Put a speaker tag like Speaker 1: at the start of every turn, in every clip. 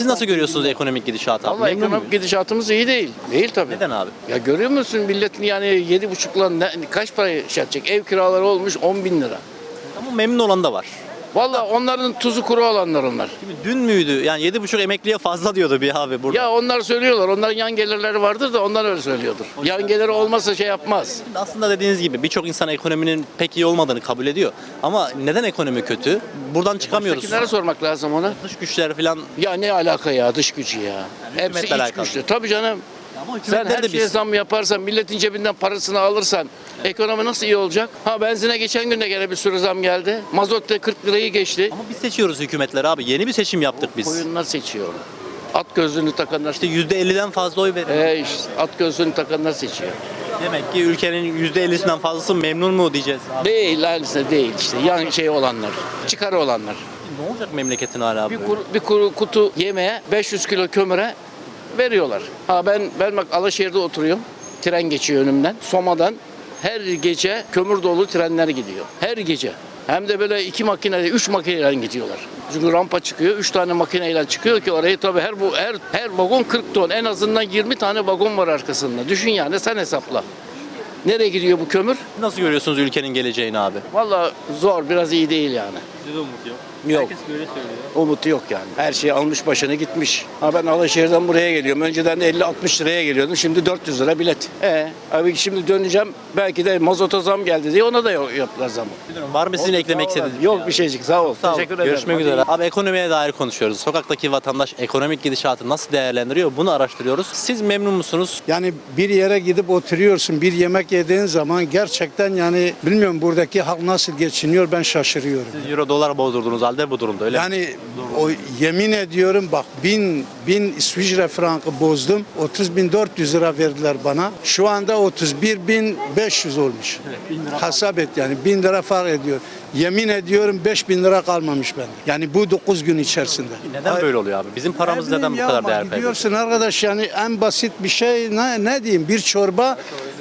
Speaker 1: Siz nasıl görüyorsunuz ekonomik gidişatı abi?
Speaker 2: Vallahi
Speaker 1: Memnun
Speaker 2: ekonomik
Speaker 1: muyuz?
Speaker 2: gidişatımız iyi değil. Değil tabii.
Speaker 1: Neden abi?
Speaker 2: Ya görüyor musun milletin yani yedi buçukla ne, kaç para şey yapacak? Ev kiraları olmuş 10 bin lira.
Speaker 1: Ama memnun olan da var.
Speaker 2: Vallahi onların tuzu kuru olanlar onlar.
Speaker 1: Şimdi dün müydü? Yani 7,5 emekliye fazla diyordu bir abi burada.
Speaker 2: Ya onlar söylüyorlar. Onların yan gelirleri vardır da onlar öyle söylüyordur. Yan geliri olmasa şey yapmaz.
Speaker 1: Aslında dediğiniz gibi birçok insan ekonominin pek iyi olmadığını kabul ediyor. Ama neden ekonomi kötü? Buradan çıkamıyoruz.
Speaker 2: Kimlere sormak lazım ona?
Speaker 1: Dış güçler falan.
Speaker 2: Ya ne alaka ya dış gücü ya. Hepsi
Speaker 1: hükümetle
Speaker 2: iç
Speaker 1: alakalı.
Speaker 2: güçlü. Tabii canım.
Speaker 1: Ama
Speaker 2: Sen her şeye zam yaparsan, milletin cebinden parasını alırsan ekonomi nasıl iyi olacak? Ha benzine geçen gün de gene bir sürü zam geldi. Mazot da 40 lirayı geçti.
Speaker 1: Ama biz seçiyoruz hükümetleri abi. Yeni bir seçim yaptık biz.
Speaker 2: Koyunlar seçiyor. At gözlüğünü takanlar
Speaker 1: İşte %50'den fazla oy veriyor.
Speaker 2: Ee, işte, at gözlüğünü takanlar seçiyor.
Speaker 1: Demek ki ülkenin %50'sinden fazlası memnun mu diyeceğiz abi.
Speaker 2: Değil aynısı değil işte. Yan şey olanlar, çıkarı olanlar.
Speaker 1: Ne olacak memleketin hala
Speaker 2: Bir,
Speaker 1: abi?
Speaker 2: kuru, bir kuru kutu yemeğe 500 kilo kömüre veriyorlar. Ha ben ben bak Alaşehir'de oturuyorum. Tren geçiyor önümden. Soma'dan her gece kömür dolu trenler gidiyor. Her gece. Hem de böyle iki makineyle, üç makineyle gidiyorlar. Çünkü rampa çıkıyor, üç tane makineyle çıkıyor ki orayı tabii her bu her her vagon 40 ton. En azından 20 tane vagon var arkasında. Düşün yani sen hesapla. Nereye gidiyor bu kömür?
Speaker 1: Nasıl görüyorsunuz ülkenin geleceğini abi?
Speaker 2: Vallahi zor, biraz iyi değil yani.
Speaker 1: Sizde umut yok.
Speaker 2: Yok.
Speaker 1: Herkes böyle söylüyor.
Speaker 2: Umutu yok yani. Her şey almış başını gitmiş. Ha ben Alaşehir'den buraya geliyorum. Önceden de 50-60 liraya geliyordum. Şimdi 400 lira bilet. E abi şimdi döneceğim. Belki de mazota zam geldi diye ona da yaptılar zamı.
Speaker 1: Var mı sizin eklemek
Speaker 2: Sağ
Speaker 1: istediğiniz?
Speaker 2: Yok bir şeycik sağ ol.
Speaker 1: Sağ olun.
Speaker 2: Teşekkür ederim.
Speaker 1: Görüşmek
Speaker 2: Hadi
Speaker 1: üzere. Abi ekonomiye dair konuşuyoruz. Sokaktaki vatandaş ekonomik gidişatı nasıl değerlendiriyor? Bunu araştırıyoruz. Siz memnun musunuz?
Speaker 3: Yani bir yere gidip oturuyorsun, bir yemek yediğin zaman gerçekten yani bilmiyorum buradaki halk nasıl geçiniyor ben şaşırıyorum.
Speaker 1: Siz euro dolar bozdurduğunuz halde bu durumda öyle mi?
Speaker 3: Yani o yemin ediyorum bak bin, bin İsviçre frankı bozdum. 30 bin 400 lira verdiler bana. Şu anda 31 bin 500 olmuş. Hesap et yani bin lira fark ediyor. Yemin ediyorum 5 bin lira kalmamış bende. Yani bu 9 gün içerisinde.
Speaker 1: Neden
Speaker 3: Ay-
Speaker 1: böyle oluyor abi? Bizim paramız
Speaker 3: ne
Speaker 1: neden bu kadar değer kaybediyor?
Speaker 3: Gidiyorsun arkadaş yani en basit bir şey ne, ne diyeyim bir çorba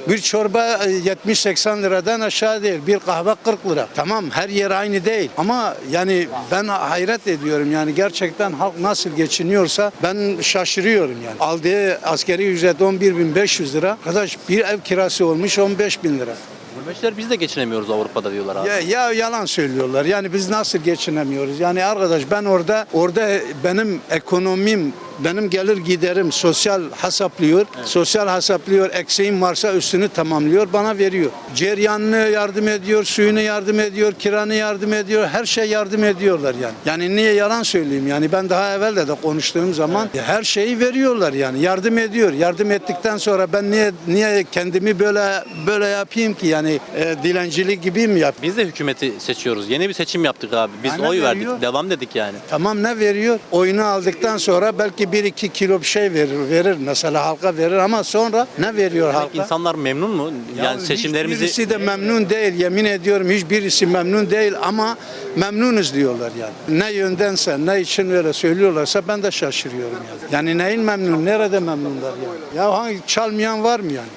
Speaker 3: bir çorba e, 70-80 liradan aşağı değil. Bir kahve 40 lira. Tamam her yer aynı değil. Ama yani ben hayret ediyorum yani gerçekten halk nasıl geçiniyorsa ben şaşırıyorum yani. Aldığı askeri ücret 11.500 lira. Arkadaş bir ev kirası olmuş 15 bin lira.
Speaker 1: Gurbetçiler biz de geçinemiyoruz Avrupa'da diyorlar abi.
Speaker 3: Ya, ya yalan söylüyorlar. Yani biz nasıl geçinemiyoruz? Yani arkadaş ben orada orada benim ekonomim benim gelir giderim sosyal hesaplıyor. Sosyal hesaplıyor. Eksiğim varsa üstünü tamamlıyor. Bana veriyor. Ceryanını yardım ediyor. Suyunu yardım ediyor. Kiranı yardım ediyor. Her şey yardım ediyorlar yani. Yani niye yalan söyleyeyim? Yani ben daha evvel de, de konuştuğum zaman her şeyi veriyorlar yani. Yardım ediyor. Yardım ettikten sonra ben niye niye kendimi böyle böyle yapayım ki? Yani e, dilencilik gibi mi yap?
Speaker 1: Biz de hükümeti seçiyoruz. Yeni bir seçim yaptık abi. Biz
Speaker 3: Aynen
Speaker 1: oy verdik.
Speaker 3: veriyor.
Speaker 1: Devam dedik yani.
Speaker 3: Tamam ne veriyor? Oyunu aldıktan sonra belki bir iki kilo bir şey verir, verir mesela halka verir ama sonra ne veriyor
Speaker 1: Demek
Speaker 3: halka?
Speaker 1: insanlar memnun mu?
Speaker 3: Ya
Speaker 1: yani seçimlerimizi
Speaker 3: Hiçbirisi de memnun değil yemin ediyorum hiçbirisi memnun değil ama memnunuz diyorlar yani. Ne yöndense ne için öyle söylüyorlarsa ben de şaşırıyorum yani. Yani neyin memnun nerede memnunlar yani? Ya hangi çalmayan var mı yani?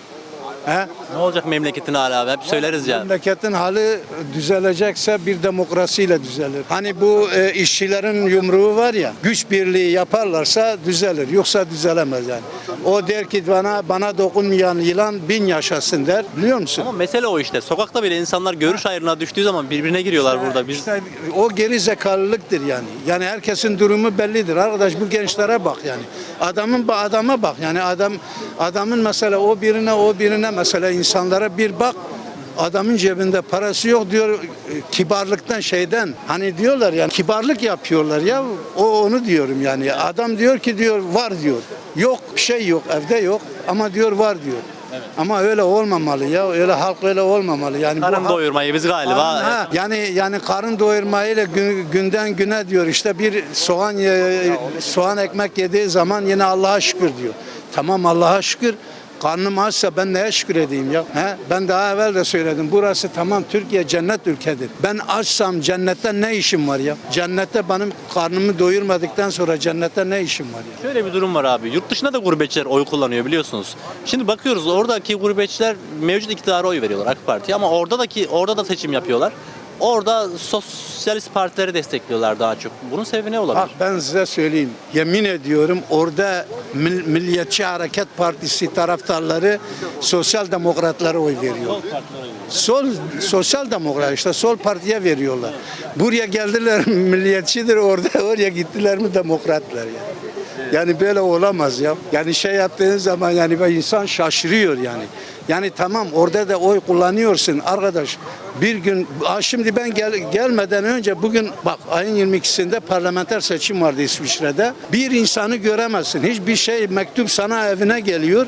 Speaker 3: He?
Speaker 1: ne olacak memleketin hala abi? Hep söyleriz yani.
Speaker 3: Memleketin hali düzelecekse bir demokrasiyle düzelir. Hani bu e, işçilerin yumruğu var ya, güç birliği yaparlarsa düzelir. Yoksa düzelemez yani. O der ki bana bana dokunmayan yılan bin yaşasın der. Biliyor musun?
Speaker 1: Ama mesele o işte. Sokakta bile insanlar görüş ayrılığına düştüğü zaman birbirine giriyorlar burada. Biz
Speaker 3: İşte o geri zekalılıktır yani. Yani herkesin durumu bellidir. Arkadaş bu gençlere bak yani. Adamın bu adama bak. Yani adam adamın mesela o birine o birine mesela insanlara bir bak. Adamın cebinde parası yok diyor kibarlıktan şeyden hani diyorlar yani kibarlık yapıyorlar ya o onu diyorum yani adam diyor ki diyor var diyor yok bir şey yok evde yok ama diyor var diyor ama öyle olmamalı ya öyle halk öyle olmamalı yani bu
Speaker 1: karın
Speaker 3: halk-
Speaker 1: doyurmayı biz galiba
Speaker 3: Ha, yani yani karın doyurmayla gün- günden güne diyor işte bir soğan soğan ekmek yediği zaman yine Allah'a şükür diyor. Tamam Allah'a şükür. Karnım açsa ben neye şükür edeyim ya? He? Ben daha evvel de söyledim. Burası tamam Türkiye cennet ülkedir. Ben açsam cennette ne işim var ya? Cennette benim karnımı doyurmadıktan sonra cennette ne işim var ya?
Speaker 1: Şöyle bir durum var abi. Yurt dışında da gurbetçiler oy kullanıyor biliyorsunuz. Şimdi bakıyoruz oradaki gurbetçiler mevcut iktidara oy veriyorlar AK Parti'ye ama oradaki orada da seçim yapıyorlar. Orada sosyalist partileri destekliyorlar daha çok. Bunun sebebi ne olabilir?
Speaker 3: Bak ben size söyleyeyim. Yemin ediyorum orada Mil- Milliyetçi Hareket Partisi taraftarları sosyal demokratlara oy veriyor. Sol sosyal demokrat işte sol partiye veriyorlar. Buraya geldiler milliyetçidir orada oraya gittiler mi demokratlar yani. Yani böyle olamaz ya. Yani şey yaptığınız zaman yani böyle insan şaşırıyor yani. Yani tamam orada da oy kullanıyorsun arkadaş. Bir gün şimdi ben gel, gelmeden önce bugün bak ayın 22'sinde parlamenter seçim vardı İsviçre'de. Bir insanı göremezsin. Hiçbir şey mektup sana evine geliyor.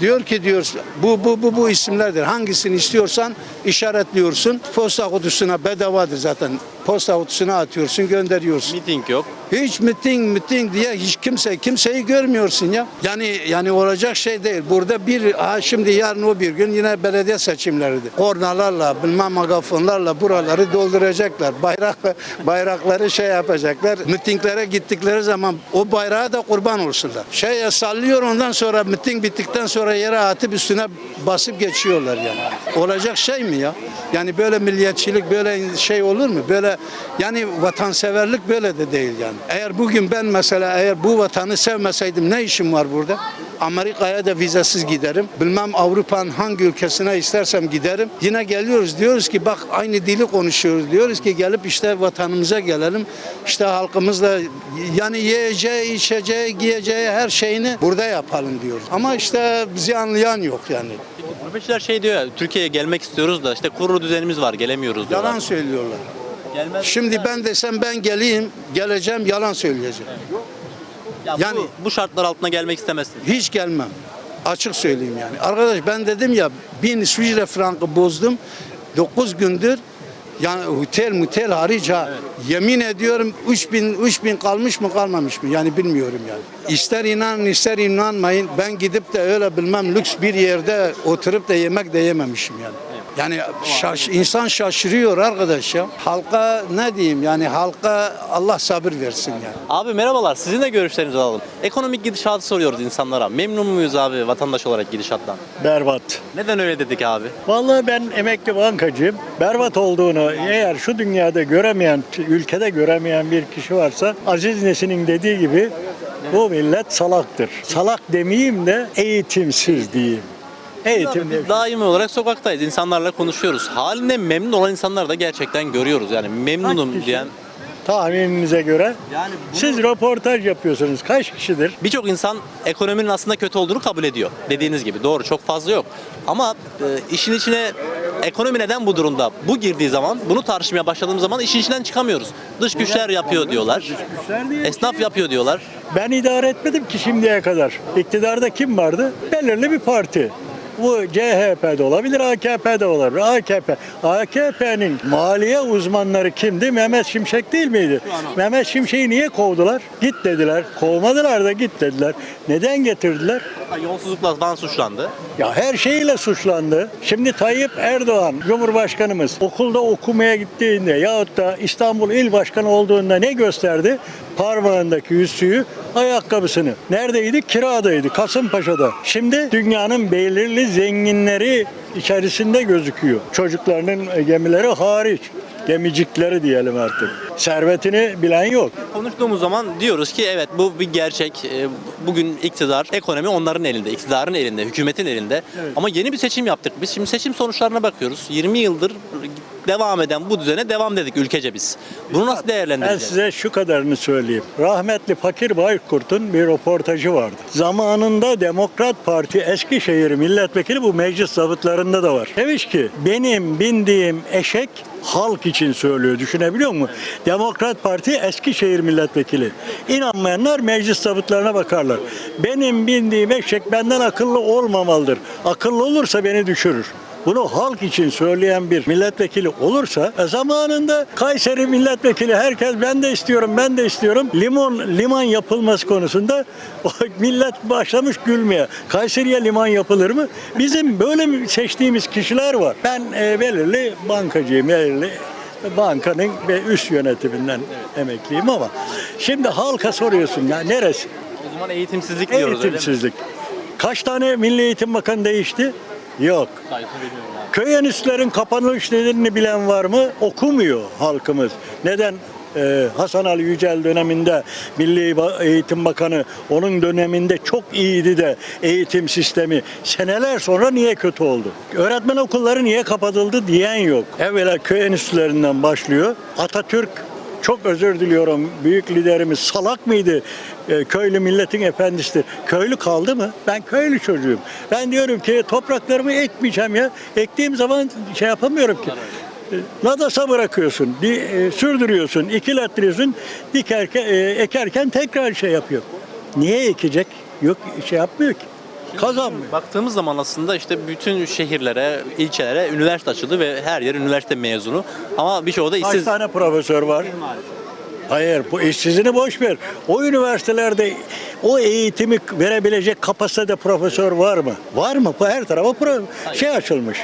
Speaker 3: Diyor ki diyor bu bu bu bu isimlerdir. Hangisini istiyorsan işaretliyorsun. Posta kutusuna bedavadır zaten. Posta kutusuna atıyorsun, gönderiyorsun.
Speaker 1: Miting yok.
Speaker 3: Hiç miting miting diye hiç kimse kimseyi görmüyorsun ya. Yani yani olacak şey değil. Burada bir ha şimdi yarın o bir gün yine belediye seçimleridir. Kornalarla, bilmem magafonlarla buraları dolduracaklar. Bayrak bayrakları şey yapacaklar. Mitinglere gittikleri zaman o bayrağa da kurban olsunlar. Şeye sallıyor ondan sonra miting bittikten sonra yere atıp üstüne basıp geçiyorlar yani. Olacak şey mi ya? Yani böyle milliyetçilik böyle şey olur mu? Böyle yani vatanseverlik böyle de değil yani. Eğer bugün ben mesela eğer bu vatanı sevmeseydim ne işim var burada? Amerika'ya da vizesiz giderim. Bilmem Avrupa'nın hangi ülkesine istersem giderim. Yine geliyoruz diyoruz ki bak aynı dili konuşuyoruz. Diyoruz ki gelip işte vatanımıza gelelim. İşte halkımızla yani yiyeceği, içeceği, giyeceği her şeyini burada yapalım diyoruz. Ama işte bizi anlayan yok yani.
Speaker 1: Gurbetçiler şey diyor ya, Türkiye'ye gelmek istiyoruz da işte kurulu düzenimiz var, gelemiyoruz diyorlar.
Speaker 3: Yalan söylüyorlar.
Speaker 1: Gelmez.
Speaker 3: Şimdi ben desem ben geleyim, geleceğim yalan söyleyeceğim.
Speaker 1: Ya
Speaker 3: yani-
Speaker 1: bu, bu şartlar altında gelmek istemezsin.
Speaker 3: Hiç gelmem. Açık söyleyeyim yani. Arkadaş ben dedim ya bin İsviçre frankı bozdum. 9 gündür yani otel mutel hariç ha. Yemin ediyorum 3000 3000 kalmış mı kalmamış mı? Yani bilmiyorum yani. İster inanın ister inanmayın. Ben gidip de öyle bilmem lüks bir yerde oturup da yemek de yememişim yani. Yani şaş, insan şaşırıyor arkadaş ya. Halka ne diyeyim yani halka Allah sabır versin yani.
Speaker 1: Abi merhabalar, sizin de görüşlerinizi alalım. Ekonomik gidişatı soruyoruz insanlara. Memnun muyuz abi vatandaş olarak gidişattan?
Speaker 4: Berbat.
Speaker 1: Neden öyle dedik abi?
Speaker 4: Vallahi ben emekli bankacıyım. Berbat olduğunu eğer şu dünyada göremeyen, ülkede göremeyen bir kişi varsa Aziz Nesin'in dediği gibi bu millet salaktır. Salak demeyeyim de eğitimsiz diyeyim. Eğitim diye
Speaker 1: daimi olarak sokaktayız, insanlarla konuşuyoruz. Halinden memnun olan insanları da gerçekten görüyoruz. Yani memnunum
Speaker 4: kişi?
Speaker 1: diyen.
Speaker 4: tahmininize göre.
Speaker 1: Yani
Speaker 4: Siz röportaj yapıyorsunuz. Kaç kişidir?
Speaker 1: Birçok insan ekonominin aslında kötü olduğunu kabul ediyor. Dediğiniz gibi doğru çok fazla yok. Ama e, işin içine ekonomi neden bu durumda? Bu girdiği zaman bunu tartışmaya başladığımız zaman işin içinden çıkamıyoruz. Dış güçler yapıyor diyorlar. Esnaf
Speaker 4: şey yok.
Speaker 1: yapıyor diyorlar.
Speaker 4: Ben idare etmedim ki şimdiye kadar. İktidarda kim vardı? Belirli bir parti. Bu CHP'de olabilir, AKP'de olabilir. AKP. AKP'nin maliye uzmanları kimdi? Mehmet Şimşek değil miydi? Mehmet Şimşek'i niye kovdular? Git dediler. Kovmadılar da git dediler. Neden getirdiler?
Speaker 1: Yolsuzlukla suçlandı.
Speaker 4: Ya her şeyle suçlandı. Şimdi Tayyip Erdoğan Cumhurbaşkanımız okulda okumaya gittiğinde yahut da İstanbul İl Başkanı olduğunda ne gösterdi? Parmağındaki yüzüğü, ayakkabısını. Neredeydi? Kiradaydı, Kasımpaşa'da. Şimdi dünyanın belirli zenginleri içerisinde gözüküyor. Çocuklarının gemileri hariç. Gemicikleri diyelim artık. Servetini bilen yok.
Speaker 1: Konuştuğumuz zaman diyoruz ki evet bu bir gerçek. E, Bugün iktidar, ekonomi onların elinde, iktidarın elinde, hükümetin elinde. Ama yeni bir seçim yaptık. Biz şimdi seçim sonuçlarına bakıyoruz. 20 yıldır devam eden bu düzene devam dedik ülkece biz. Bunu nasıl
Speaker 4: Ben
Speaker 1: değerlendireceğiz?
Speaker 4: size şu kadarını söyleyeyim. Rahmetli Fakir Baykurt'un bir röportajı vardı. Zamanında Demokrat Parti Eskişehir milletvekili bu meclis zabıtlarında da var. Demiş ki benim bindiğim eşek halk için söylüyor. Düşünebiliyor musun? Demokrat Parti Eskişehir milletvekili. İnanmayanlar meclis zabıtlarına bakarlar. Benim bindiğim eşek benden akıllı olmamalıdır. Akıllı olursa beni düşürür bunu halk için söyleyen bir milletvekili olursa e, zamanında Kayseri milletvekili herkes ben de istiyorum ben de istiyorum limon liman yapılması konusunda millet başlamış gülmeye. Kayseri'ye liman yapılır mı? Bizim böyle seçtiğimiz kişiler var. Ben e, belirli bankacıyım, belirli bankanın ve üst yönetiminden emekliyim ama şimdi halka soruyorsun ya neresi?
Speaker 1: O zaman eğitimsizlik diyoruz öyle mi?
Speaker 4: Eğitimsizlik. Kaç tane Milli Eğitim Bakanı değişti? Yok. Köy enstitülerin kapanış nedenini bilen var mı? Okumuyor halkımız. Neden? Ee, Hasan Ali Yücel döneminde Milli Eğitim Bakanı onun döneminde çok iyiydi de eğitim sistemi seneler sonra niye kötü oldu? Öğretmen okulları niye kapatıldı diyen yok. Evvela köy enstitülerinden başlıyor. Atatürk çok özür diliyorum. Büyük liderimiz salak mıydı? Ee, köylü milletin efendisidir. Köylü kaldı mı? Ben köylü çocuğum. Ben diyorum ki topraklarımı ekmeyeceğim ya. Ektiğim zaman şey yapamıyorum ki. Nadasa bırakıyorsun, di, e, sürdürüyorsun, ikilettiriyorsun, dikerken, e, ekerken tekrar şey yapıyor. Niye ekecek? Yok şey yapmıyor ki. Kazanmıyor.
Speaker 1: Baktığımız zaman aslında işte bütün şehirlere, ilçelere üniversite açıldı ve her yer üniversite mezunu. Ama birçoğu da
Speaker 4: Kaç
Speaker 1: işsiz.
Speaker 4: tane profesör var? Hayır, bu işsizini boş ver. O üniversitelerde o eğitimi verebilecek kapasitede profesör var mı? Var mı? Bu her tarafa pro- şey açılmış.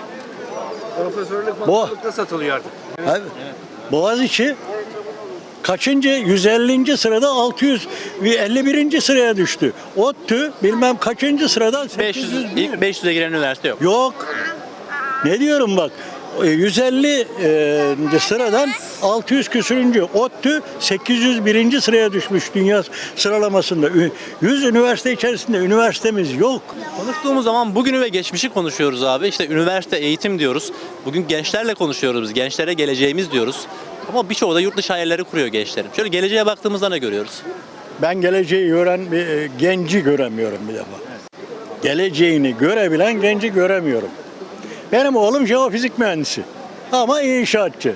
Speaker 5: Profesörlük bakanlıkta satılıyor artık.
Speaker 4: Abi, Boğaziçi kaçıncı? 150. sırada 651. sıraya düştü. ODTÜ bilmem kaçıncı sıradan
Speaker 1: 500,
Speaker 4: 801.
Speaker 1: ilk 500'e giren üniversite yok.
Speaker 4: Yok. Ne diyorum bak. E, 150 e, sıradan 600 küsürüncü. ODTÜ 801. sıraya düşmüş dünya sıralamasında. Ü- 100 üniversite içerisinde üniversitemiz yok.
Speaker 1: Konuştuğumuz zaman bugünü ve geçmişi konuşuyoruz abi. İşte üniversite, eğitim diyoruz. Bugün gençlerle konuşuyoruz biz. Gençlere geleceğimiz diyoruz. Ama birçoğu da yurt dışı hayalleri kuruyor gençlerin. Şöyle geleceğe baktığımızda ne görüyoruz?
Speaker 4: Ben geleceği gören bir e, genci göremiyorum bir defa. Geleceğini görebilen genci göremiyorum. Benim oğlum jeofizik mühendisi ama inşaatçı.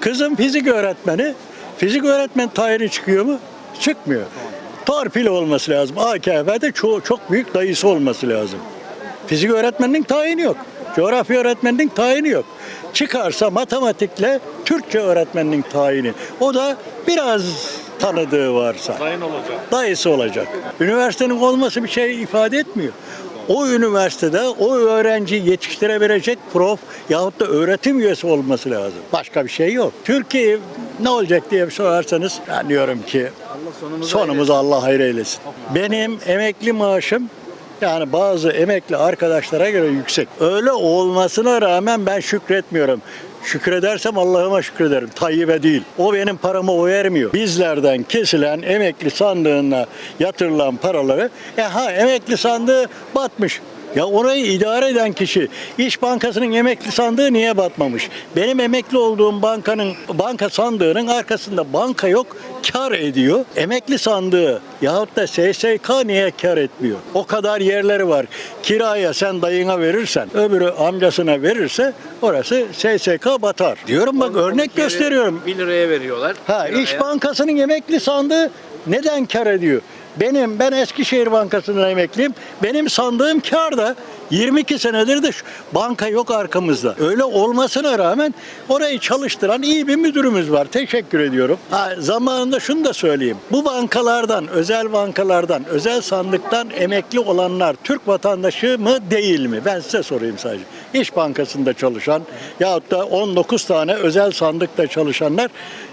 Speaker 4: Kızım fizik öğretmeni. Fizik öğretmen tayini çıkıyor mu? Çıkmıyor. Torpil olması lazım. AKP'de çok, çok büyük dayısı olması lazım. Fizik öğretmeninin tayini yok. Coğrafya öğretmeninin tayini yok. Çıkarsa matematikle Türkçe öğretmeninin tayini. O da biraz tanıdığı varsa.
Speaker 5: Sayın olacak.
Speaker 4: Dayısı olacak. Üniversitenin olması bir şey ifade etmiyor. O üniversitede o öğrenciyi yetiştirebilecek prof yahut da öğretim üyesi olması lazım. Başka bir şey yok. Türkiye ne olacak diye sorarsanız ben diyorum ki sonumuzu Allah hayır eylesin. Benim emekli maaşım yani bazı emekli arkadaşlara göre yüksek. Öyle olmasına rağmen ben şükretmiyorum. Şükredersem Allah'ıma şükrederim. Tayyip'e değil. O benim paramı o vermiyor. Bizlerden kesilen emekli sandığına yatırılan paraları e ha emekli sandığı batmış. Ya orayı idare eden kişi İş Bankası'nın emekli sandığı niye batmamış? Benim emekli olduğum bankanın banka sandığının arkasında banka yok kar ediyor. Emekli sandığı yahut da SSK niye kar etmiyor? O kadar yerleri var. Kiraya sen dayına verirsen öbürü amcasına verirse orası SSK batar. Diyorum bak örnek gösteriyorum.
Speaker 5: 1 liraya veriyorlar.
Speaker 4: Ha. İş Bankası'nın emekli sandığı neden kar ediyor? Benim ben Eskişehir Bankası'ndan emekliyim. Benim sandığım kar da 22 senedir de banka yok arkamızda. Öyle olmasına rağmen orayı çalıştıran iyi bir müdürümüz var. Teşekkür ediyorum. Ha, zamanında şunu da söyleyeyim. Bu bankalardan, özel bankalardan, özel sandıktan emekli olanlar Türk vatandaşı mı değil mi? Ben size sorayım sadece. İş Bankası'nda çalışan yahut da 19 tane özel sandıkta çalışanlar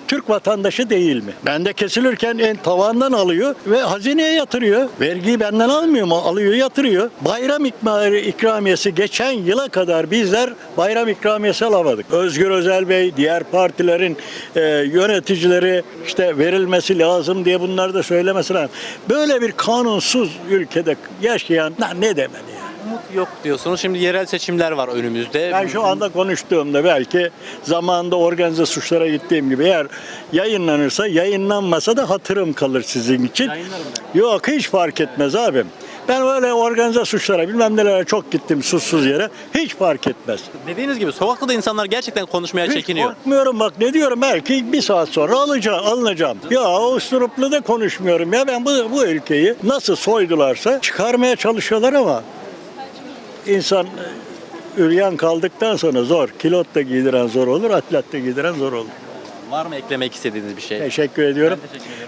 Speaker 4: Türk vatandaşı değil mi? Bende kesilirken en tavandan alıyor ve hazineye yatırıyor. Vergiyi benden almıyor mu? Alıyor yatırıyor. Bayram ikmarı ikramiyesi geçen yıla kadar bizler bayram ikramiyesi alamadık. Özgür Özel Bey, diğer partilerin e, yöneticileri işte verilmesi lazım diye bunları da söylemesi lazım. Böyle bir kanunsuz ülkede yaşayan ne demeli
Speaker 1: yok diyorsunuz. Şimdi yerel seçimler var önümüzde.
Speaker 4: Ben şu anda konuştuğumda belki zamanında organize suçlara gittiğim gibi eğer yayınlanırsa yayınlanmasa da hatırım kalır sizin için. Yok hiç fark etmez abim. Ben öyle organize suçlara bilmem nelere çok gittim suçsuz yere. Hiç fark etmez.
Speaker 1: Dediğiniz gibi sokakta da insanlar gerçekten konuşmaya çekiniyor.
Speaker 4: korkmuyorum bak ne diyorum belki bir saat sonra alacağım, alınacağım. Ya o usturuplu da konuşmuyorum ya ben bu, bu ülkeyi nasıl soydularsa çıkarmaya çalışıyorlar ama insan e, üryan kaldıktan sonra zor. Kilot da giydiren zor olur, atlet de giydiren zor olur.
Speaker 1: Var mı eklemek istediğiniz bir şey?
Speaker 4: Teşekkür ediyorum.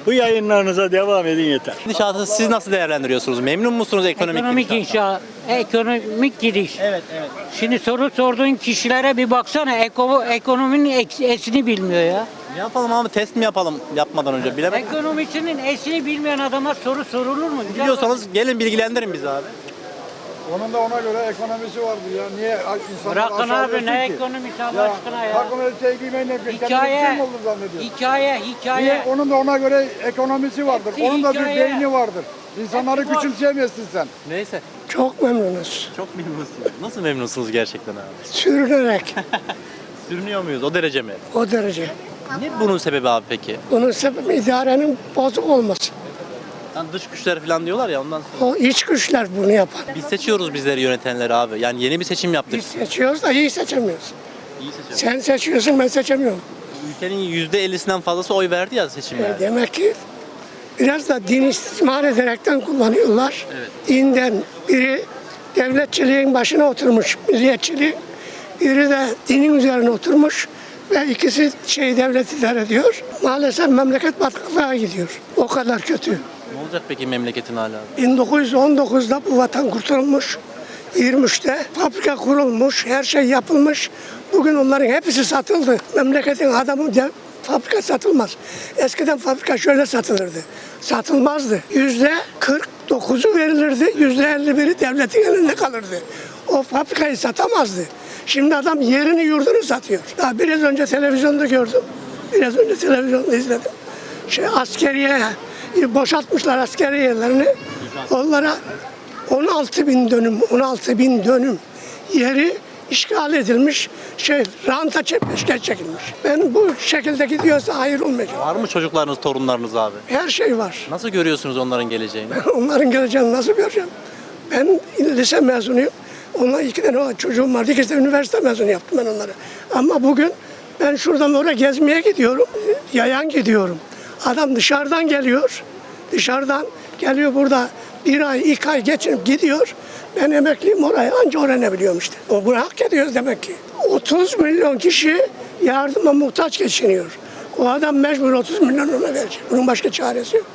Speaker 4: Bu yayınlarınıza devam edin yeter.
Speaker 1: Gidişatı siz nasıl değerlendiriyorsunuz? Memnun musunuz ekonomik,
Speaker 6: Ekonomik
Speaker 1: gidişattan?
Speaker 6: inşa, ekonomik gidiş.
Speaker 1: Evet, evet.
Speaker 6: Şimdi soru sorduğun kişilere bir baksana eko, ekonominin esini bilmiyor ya.
Speaker 1: Ne yapalım abi test mi yapalım yapmadan önce bilemedim.
Speaker 6: Ekonomisinin esini bilmeyen adama soru sorulur mu?
Speaker 1: Biliyorsanız gelin bilgilendirin bizi abi.
Speaker 7: Onun da ona göre ekonomisi vardı ya. Niye insanlar
Speaker 6: Bırakın abi ne
Speaker 7: ki?
Speaker 6: ekonomisi Allah aşkına ya.
Speaker 7: Takım elbise giymeyi ne bir
Speaker 6: Hikaye,
Speaker 7: mi olur zannediyorsun?
Speaker 6: hikaye,
Speaker 7: Niye?
Speaker 6: hikaye.
Speaker 7: Onun da ona göre ekonomisi vardır.
Speaker 6: Hepsi
Speaker 7: Onun da bir
Speaker 6: hikaye.
Speaker 7: beyni vardır. İnsanları
Speaker 6: Hepsi
Speaker 7: küçümseyemezsin sen.
Speaker 1: Neyse.
Speaker 8: Çok memnunuz.
Speaker 1: Çok memnunsunuz. Nasıl memnunsunuz gerçekten abi?
Speaker 8: Sürünerek
Speaker 1: Sürünüyor muyuz? O derece mi?
Speaker 8: o derece.
Speaker 1: Ne bunun sebebi abi peki?
Speaker 8: Bunun sebebi idarenin bozuk olması.
Speaker 1: Yani dış güçler falan diyorlar ya ondan sonra.
Speaker 8: O iç güçler bunu yapan.
Speaker 1: Biz seçiyoruz bizleri yönetenleri abi. Yani yeni bir seçim yaptık.
Speaker 8: Biz seçiyoruz da iyi seçemiyoruz.
Speaker 1: İyi seçim.
Speaker 8: Sen seçiyorsun ben seçemiyorum.
Speaker 1: Ülkenin %50'sinden fazlası oy verdi ya
Speaker 8: E,
Speaker 1: seçimlerde.
Speaker 8: demek ki biraz da din istismar ederekten kullanıyorlar.
Speaker 1: Evet.
Speaker 8: Dinden biri devletçiliğin başına oturmuş, milliyetçiliğin. Biri de dinin üzerine oturmuş ve ikisi şey devlet idare ediyor. Maalesef memleket bataklığa gidiyor. O kadar kötü.
Speaker 1: Ne olacak peki memleketin hala?
Speaker 8: 1919'da bu vatan kurtulmuş. 23'te fabrika kurulmuş, her şey yapılmış. Bugün onların hepsi satıldı. Memleketin adamı de fabrika satılmaz. Eskiden fabrika şöyle satılırdı. Satılmazdı. Yüzde 49'u verilirdi, yüzde 51'i devletin elinde kalırdı. O fabrikayı satamazdı. Şimdi adam yerini yurdunu satıyor. Daha biraz önce televizyonda gördüm. Biraz önce televizyonda izledim. Şey askeriye boşaltmışlar askeri yerlerini. Onlara 16 bin dönüm, 16 bin dönüm yeri işgal edilmiş, şey ranta çekmiş, çekilmiş. Ben bu şekilde gidiyorsa hayır olmayacak.
Speaker 1: Var mı çocuklarınız, torunlarınız abi?
Speaker 8: Her şey var.
Speaker 1: Nasıl görüyorsunuz onların geleceğini?
Speaker 8: Onların geleceğini nasıl göreceğim? Ben lise mezunuyum. Onlar iki tane çocuğum vardı. İkisi de üniversite mezunu yaptım ben onları. Ama bugün ben şuradan oraya gezmeye gidiyorum. Yayan gidiyorum. Adam dışarıdan geliyor. Dışarıdan geliyor burada bir ay, iki ay geçinip gidiyor. Ben emekliyim oraya anca öğrenebiliyorum işte. O bunu hak ediyoruz demek ki. 30 milyon kişi yardıma muhtaç geçiniyor. O adam mecbur 30 milyon ona verecek. Bunun başka çaresi yok.